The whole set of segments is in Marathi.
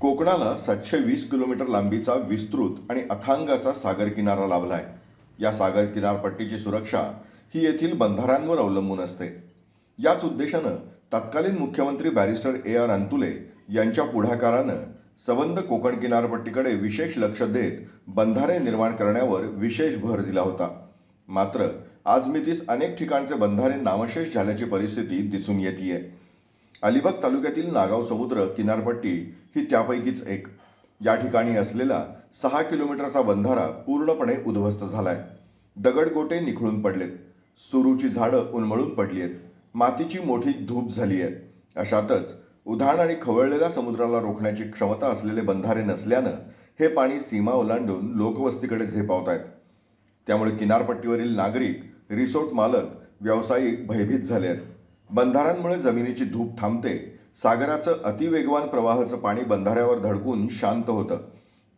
कोकणाला सातशे वीस किलोमीटर लांबीचा विस्तृत आणि अथांग असा सागर किनारा आहे या सागर किनारपट्टीची सुरक्षा ही येथील बंधाऱ्यांवर अवलंबून असते. याच उद्देशानं तत्कालीन मुख्यमंत्री बॅरिस्टर ए आर अंतुले यांच्या पुढाकारानं सबंध कोकण किनारपट्टीकडे विशेष लक्ष देत बंधारे निर्माण करण्यावर विशेष भर दिला होता. मात्र आज मितीस अनेक ठिकाणचे बंधारे नामशेष झाल्याची परिस्थिती दिसून येते अलिबाग तालुक्यातील नागाव समुद्र किनारपट्टी ही त्यापैकीच एक. या ठिकाणी असलेला सहा किलोमीटरचा बंधारा पूर्णपणे उद्ध्वस्त झालाय. दगडगोटे निखळून पडलेत. सुरूची झाडं उन्मळून पडली आहेत मातीची मोठी धूप झाली आहे अशातच उधाण आणि खवळलेल्या समुद्राला रोखण्याची क्षमता असलेले बंधारे नसल्यानं हे पाणी सीमा ओलांडून लोकवस्तीकडे झेपावत आहेत त्यामुळे किनारपट्टीवरील नागरिक रिसोर्ट मालक व्यावसायिक भयभीत झाले आहेत बंधाऱ्यांमुळे जमिनीची धूप थांबते. सागराचं अतिवेगवान प्रवाहाचं पाणी बंधाऱ्यावर धडकून शांत होतं.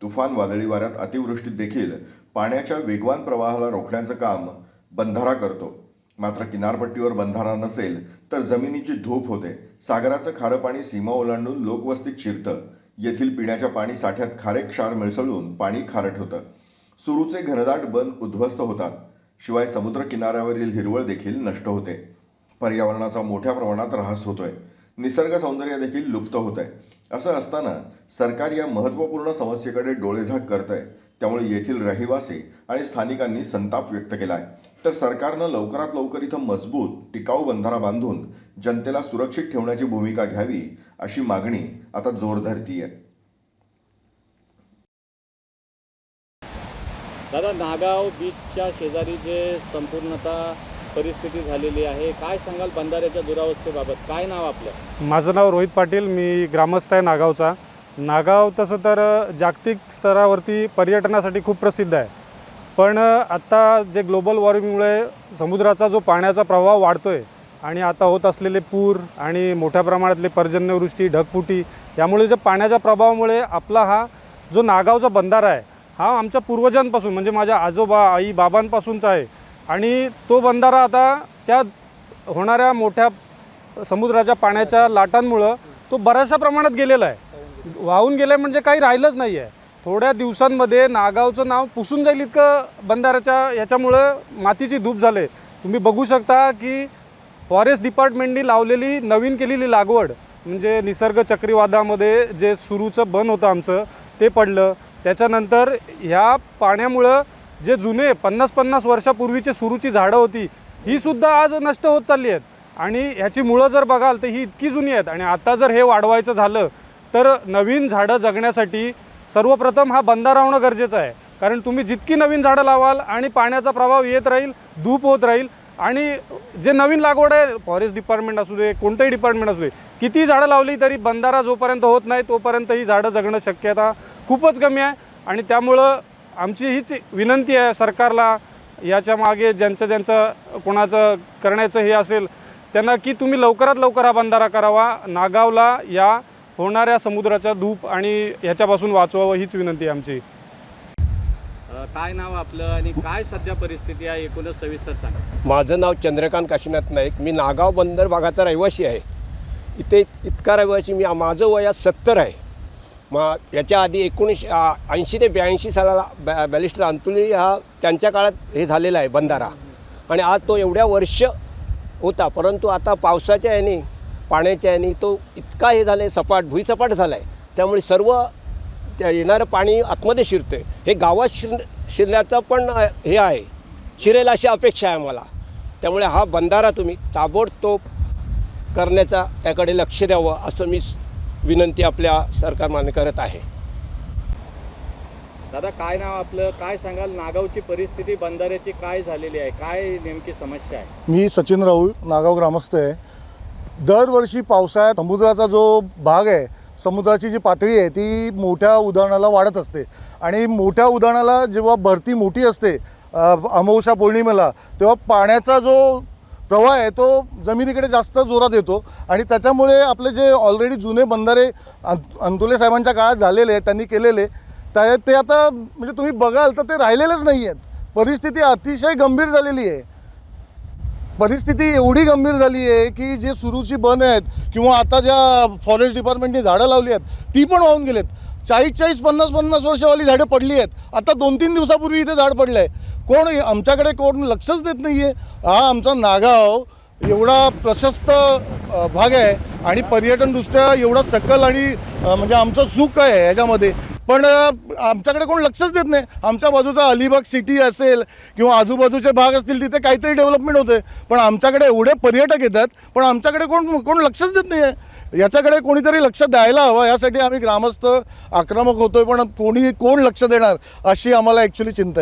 तुफान वादळी वाऱ्यात अतिवृष्टीत देखील पाण्याच्या वेगवान प्रवाहाला रोखण्याचं काम बंधारा करतो. मात्र किनारपट्टीवर बंधारा नसेल तर जमिनीची धूप होते. सागराचं खारं पाणी सीमा ओलांडून लोकवस्तीत शिरतं. येथील पिण्याच्या पाणी साठ्यात खारे क्षार मिसळून पाणी खारट होतं. सुरूचे घनदाट बन उद्ध्वस्त होतात. शिवाय समुद्र किनाऱ्यावरील हिरवळ देखील नष्ट होते. पर्यावरणाचा मोठ्या प्रमाणात ऱ्हास होतोय. निसर्ग सौंदर्य देखील लुप्त होत आहे असं असताना सरकार या महत्त्वपूर्ण समस्येकडे डोळेझाक करत आहे त्यामुळे येथील रहिवासी आणि स्थानिकांनी संताप व्यक्त केला आहे तर सरकारनं लवकरात लवकर इथं मजबूत टिकाऊ बंधारा बांधून जनतेला सुरक्षित ठेवण्याची भूमिका घ्यावी अशी मागणी आता जोर आहे दादा नागाव बीचच्या शेजारी जे संपूर्णतः परिस्थिती झालेली आहे. काय सांगाल बंधाऱ्याच्या दुरावस्थेबाबत? काय नाव आपलं? माझं नाव रोहित पाटील मी ग्रामस्थ आहे नागावचा. नागाव तसं तर जागतिक स्तरावरती पर्यटनासाठी खूप प्रसिद्ध आहे. पण आत्ता जे ग्लोबल वॉर्मिंगमुळे समुद्राचा जो पाण्याचा प्रवाह वाढतो आहे आणि आता होत असलेले पूर आणि मोठ्या प्रमाणातले पर्जन्यवृष्टी ढगफुटी यामुळे जे पाण्याच्या प्रभावामुळे आपला हा जो नागावचा बंधारा आहे हा आमच्या पूर्वजांपासून म्हणजे माझ्या आजोबा आई बाबांपासूनचा आहे. आणि तो बंधारा आता त्या होणाऱ्या मोठ्या समुद्राच्या पाण्याच्या लाटांमुळं तो बऱ्याचशा प्रमाणात गेलेला आहे. वाहून गेलं म्हणजे काही राहिलंच नाही आहे थोड्या दिवसांमध्ये नागावचं नाव पुसून जाईल इतकं बंधाऱ्याच्या याच्यामुळं मातीची धूप झाले. तुम्ही बघू शकता की फॉरेस्ट डिपार्टमेंटनी लावलेली नवीन केलेली लागवड म्हणजे निसर्ग चक्रीवादळामध्ये जे सुरूचं बन होतं आमचं ते पडलं. त्याच्यानंतर ह्या पाण्यामुळं जे जुने पन्नास पन्नास वर्षापूर्वीची सुरूची झाडं होती ही सुद्धा आज नष्ट होत चालली आहेत. आणि ह्याची मुळं जर बघाल तर ही इतकी जुनी आहेत. आणि आता जर हे वाढवायचं झालं तर नवीन झाडं जगण्यासाठी सर्वप्रथम हा बंधारा होणं गरजेचं आहे. कारण तुम्ही जितकी नवीन झाडं लावाल आणि पाण्याचा प्रभाव येत राहील धूप होत राहील आणि जे नवीन लागवड आहे फॉरेस्ट डिपार्टमेंट असू दे कोणतंही डिपार्टमेंट असू दे किती झाडं लावली तरी बंधारा जोपर्यंत होत नाही तोपर्यंत ही झाडं जगणं शक्यता खूपच कमी आहे. आणि त्यामुळं आमची हीच विनंती आहे सरकारला याच्या मागे ज्यांचं ज्यांचं कोणाचं करण्याचं हे असेल त्यांना की तुम्ही लवकरात लवकर हा बंधारा करावा. नागावला या होणाऱ्या समुद्राच्या धूप आणि ह्याच्यापासून वाचवावं हीच विनंती आहे आमची. काय नाव आपलं आणि काय सध्या परिस्थिती आहे एकूणच सविस्तर सांगा. माझं नाव चंद्रकांत काशीनाथ नाईक. मी नागाव बंदर भागाचा रहिवासी आहे. इथे इतका रहिवासी मी माझं वयात सत्तर आहे. मग याच्या आधी एकोणीसशे ऐंशी ते ब्याऐंशी सालाला बॅ बॅलिस्टर अंतुली हा त्यांच्या काळात हे झालेला आहे बंधारा. आणि आज तो एवढ्या वर्ष होता परंतु आता पावसाच्या याने पाण्याच्या याने तो इतका हे झालं आहे सपाट भुईसपाट झाला आहे त्यामुळे सर्व त्या येणारं पाणी आतमध्ये शिरतं आहे हे गावात शिर शिरण्याचं पण हे आहे. शिरेल अशी अपेक्षा आहे मला त्यामुळे हा बंधारा तुम्ही ताबडतोब करण्याचा त्याकडे लक्ष द्यावं असं मी विनंती आपल्या सरकारमान्य करत आहे. दादा काय नाव आपलं? काय सांगाल? नागावची परिस्थिती बंधाऱ्याची काय झालेली आहे? काय नेमकी समस्या आहे? मी सचिन राऊळ नागाव ग्रामस्थ आहे. दरवर्षी पावसाळ्यात समुद्राचा जो भाग आहे समुद्राची जी पातळी आहे ती मोठ्या उदाहरणाला वाढत असते. आणि मोठ्या उदाहरणाला जेव्हा भरती मोठी असते अमावस्या पौर्णिमेला तेव्हा पाण्याचा जो प्रवाह आहे तो जमिनीकडे जास्त जोरात येतो. आणि त्याच्यामुळे आपले जे ऑलरेडी जुने बंधारे अंतुले साहेबांच्या काळात झालेले आहेत त्यांनी केलेले त्या ते आता म्हणजे तुम्ही बघाल तर ते राहिलेलेच नाही आहेत. परिस्थिती अतिशय गंभीर झालेली आहे. परिस्थिती एवढी गंभीर झाली आहे की जे सुरूची बन आहेत किंवा आता ज्या फॉरेस्ट डिपार्टमेंटने झाडं लावली आहेत ती पण वाहून गेलेत. चाळीस चाळीस पन्नास पन्नास वर्षावाली झाडं पडली आहेत. आता दोन तीन दिवसापूर्वी इथे झाड पडलं आहे कोण आमच्याकडे कोण लक्षच देत नाही आहे हा आमचा नागाव एवढा प्रशस्त भाग आहे आणि पर्यटनदृष्ट्या एवढा सकल आणि म्हणजे आमचं सुख आहे याच्यामध्ये पण आमच्याकडे कोण लक्षच देत नाही. आमच्या बाजूचा अलिबाग सिटी असेल किंवा आजूबाजूचे भाग असतील तिथे काहीतरी डेव्हलपमेंट होते पण आमच्याकडे एवढे पर्यटक येतात पण आमच्याकडे कोण कोण लक्षच देत नाही आहे याच्याकडे कोणीतरी लक्ष द्यायला हवं. यासाठी आम्ही ग्रामस्थ आक्रमक होतोय पण कोणी कोण लक्ष देणार अशी आम्हाला ॲक्च्युली चिंता आहे.